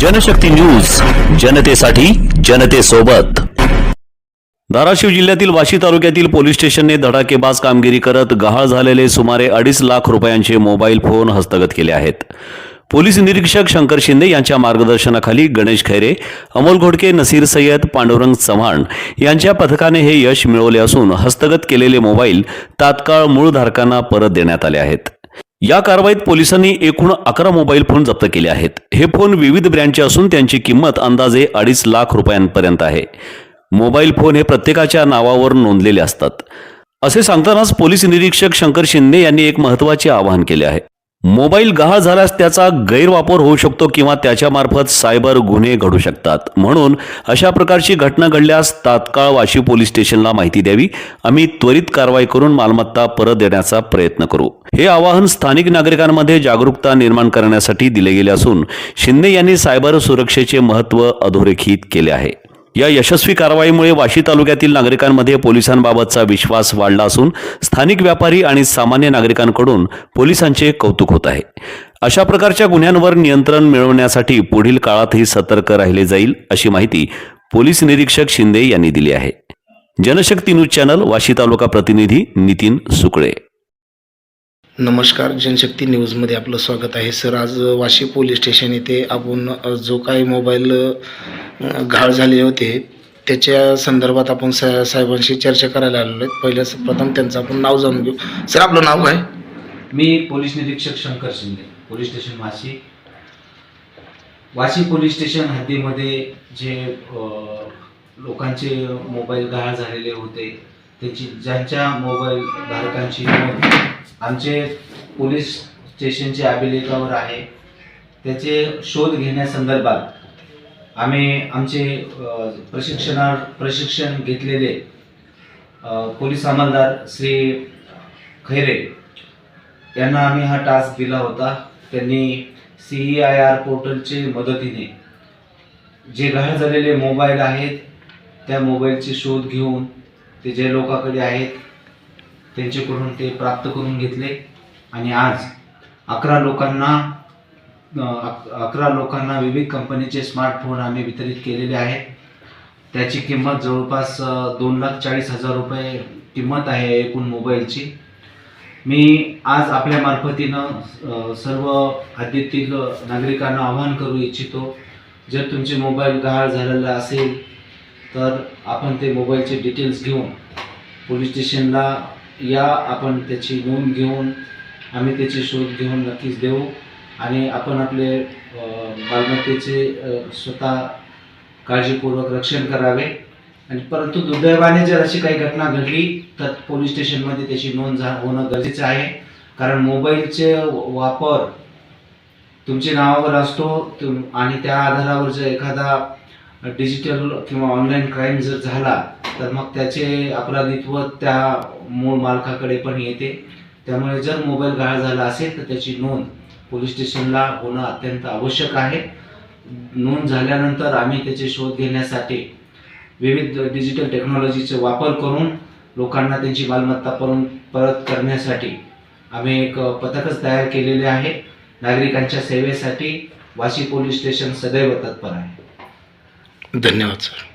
Janshakti news जनतेसाठी जनतेसोबत. धाराशिव जिल्ह्यातील वाशी तालुक्यातील पोलीस स्टेशनने धडाकेबाज कामगिरी करत गहाळ झालेले सुमारे अडीच लाख रुपयांचे मोबाईल फोन हस्तगत केले आहेत. पोलीस निरीक्षक शंकर शिंदे यांच्या मार्गदर्शनाखाली गणेश खैरे अमोल घोडके नसीर सय्यद पांडुरंग चव्हाण यांच्या पथकाने हे यश मिळवले असून हस्तगत केलेले मोबाईल तात्काळ मूळ धारकांना परत देण्यात आले आहेत. या कारवाईत पोलिसांनी एकूण अकरा मोबाईल फोन जप्त केले आहेत. हे फोन विविध ब्रँडचे असून त्यांची किंमत अंदाजे अडीच लाख रुपयांपर्यंत आहे. मोबाईल फोन हे प्रत्येकाच्या नावावर नोंदलेले असतात. असे सांगतानाच पोलीस निरीक्षक शंकर शिंदे यांनी एक महत्त्वाचे आवाहन केले आहे. मोबाईल गहाळ झाल्यास त्याचा गैरवापर होऊ शकतो किंवा त्याच्यामार्फत सायबर गुन्हे घडू शकतात. म्हणून अशा प्रकारची घटना घडल्यास तात्काळ वाशी पोलीस स्टेशनला माहिती द्यावी. आम्ही त्वरित कारवाई करून मालमत्ता परत देण्याचा प्रयत्न करू. हे आवाहन स्थानिक नागरिकांमध्ये जागरूकता निर्माण करण्यासाठी दिले गेले असून शिंदे यांनी सायबर सुरक्षेचे महत्त्व अधोरेखित केले आहे. या यशस्वी कारवाईमुळे वाशी तालुक्यातील नागरिकांमध्ये पोलिसांबाबतचा विश्वास वाढला असून स्थानिक व्यापारी आणि सामान्य नागरिकांकडून पोलिसांचे कौतुक होत आहे. अशा प्रकारच्या गुन्ह्यांवर नियंत्रण मिळवण्यासाठी पुढील काळातही सतर्क राहिले जाईल अशी माहिती पोलीस निरीक्षक शिंदे यांनी दिली आहे. जनशक्ती न्यूज चॅनल वाशी तालुका प्रतिनिधी नितीन सुकळे नमस्कार जनशक्ती न्यूजमध्ये आपलं स्वागत आहे. सर आज वाशी पोलीस स्टेशन येथे आपण जो काही मोबाईल घाळ झालेले होते त्याच्या संदर्भात आपण सा साहेबांशी चर्चा करायला आलेलो आहे पहिल्या प्रथम त्यांचं आपण नाव जाणून घेऊ. सर आपलं नाव काय? मी पोलीस निरीक्षक Shankar Shinde police station Vashi. Vashi police station हद्दीमध्ये जे लोकांचे मोबाईल गहाळ झालेले होते त्याची ज्यांच्या मोबाईल धारकांची आमचे पोलीस स्टेशनचे अभिलेखावर आहे. त्याचे शोध घेण्यासंदर्भात आम्ही आमचे प्रशिक्षणा प्रशिक्षण घेतलेले पोलीस अंमलदार श्री खैरे यांना आम्ही हा टास्क दिला होता. त्यांनी सी ई आय आर पोर्टलचे मदतीने जे गहाळ झालेले मोबाईल आहेत त्या मोबाईलचे शोध घेऊन ते जे लोकांकडे आहेत त्यांच्याकडून ते प्राप्त करून घेतले. आणि आज अकरा लोकांना अक- अकरा लोकांना विविध कंपनीचे स्मार्टफोन आम्ही वितरित केलेले आहेत. त्याची किंमत जवळपास दोन लाख चाळीस हजार रुपये किंमत आहे एकूण मोबाईलची. मी आज आपल्या मार्फतीनं सर्व हद्दीतील नागरिकांना आवाहन करू इच्छितो जर तुमचे मोबाईल गहाळ झालेला असेल तर आपण ते मोबाईलचे डिटेल्स घेऊन पोलीस स्टेशनला या आपण त्याची नोंद घेऊन आम्ही त्याची शोध घेऊन नक्कीच देऊ. आणि आपण आपले मालमत्तेचे स्वतः काळजीपूर्वक रक्षण करावे. आणि परंतु दुर्दैवाने जर अशी काही घटना घडली तर पोलीस स्टेशनमध्ये त्याची नोंद झा होणं गरजेचं आहे. कारण मोबाईलचे वापर तुमच्या नावावर असतो तुम आणि त्या आधारावर जर एखादा डिजिटल किंवा ऑनलाईन क्राईम जर झाला तर मग त्याचे अपराधित्व त्या मूळ मालकाकडे पण येते. त्यामुळे जर मोबाईल गहाळ झाला असेल तर त्याची नोंद पोलीस स्टेशनला होणं अत्यंत आवश्यक आहे. नोंद झाल्यानंतर आम्ही त्याचे शोध घेण्यासाठी विविध डिजिटल टेक्नॉलॉजीचा वापर करून लोकांना त्यांची मालमत्ता परत परत करण्यासाठी आम्ही एक पथकच तयार केलेले आहे. नागरिकांच्या सेवेसाठी वाशी पोलीस स्टेशन सदैव तत्पर आहे. धन्यवाद सर.